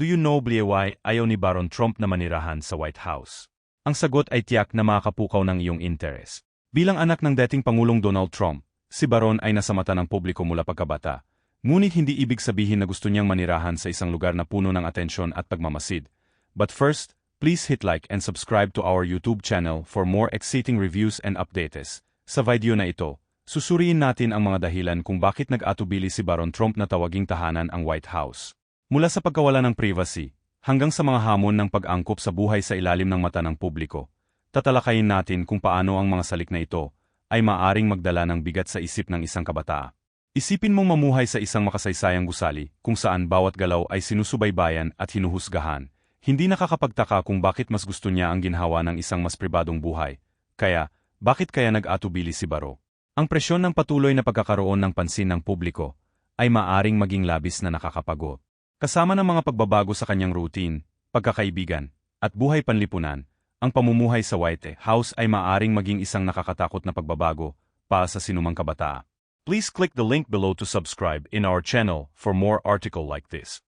Do you know why ayaw ni Baron Trump na manirahan sa White House? Ang sagot ay tiyak na makakapukaw ng iyong interes. Bilang anak ng dating Pangulong Donald Trump, si Baron ay nasa mata ng publiko mula pagkabata. Ngunit hindi ibig sabihin na gusto niyang manirahan sa isang lugar na puno ng atensyon at pagmamasid. But first, please hit like and subscribe to our YouTube channel for more exciting reviews and updates. Sa video na ito, susuriin natin ang mga dahilan kung bakit nag-atubili si Baron Trump na tawaging tahanan ang White House. Mula sa pagkawala ng privacy, hanggang sa mga hamon ng pag-angkop sa buhay sa ilalim ng mata ng publiko, tatalakayin natin kung paano ang mga salik na ito ay maaring magdala ng bigat sa isip ng isang kabataa. Isipin mong mamuhay sa isang makasaysayang gusali kung saan bawat galaw ay sinusubaybayan at hinuhusgahan. Hindi nakakapagtaka kung bakit mas gusto niya ang ginhawa ng isang mas pribadong buhay. Kaya, bakit kaya nag-atubili si Baro? Ang presyon ng patuloy na pagkakaroon ng pansin ng publiko ay maaring maging labis na nakakapagod. Kasama ng mga pagbabago sa kanyang routine, pagkakaibigan, at buhay panlipunan, ang pamumuhay sa White House ay maaring maging isang nakakatakot na pagbabago para sa sinumang kabataa. Please click the link below to subscribe in our channel for more article like this.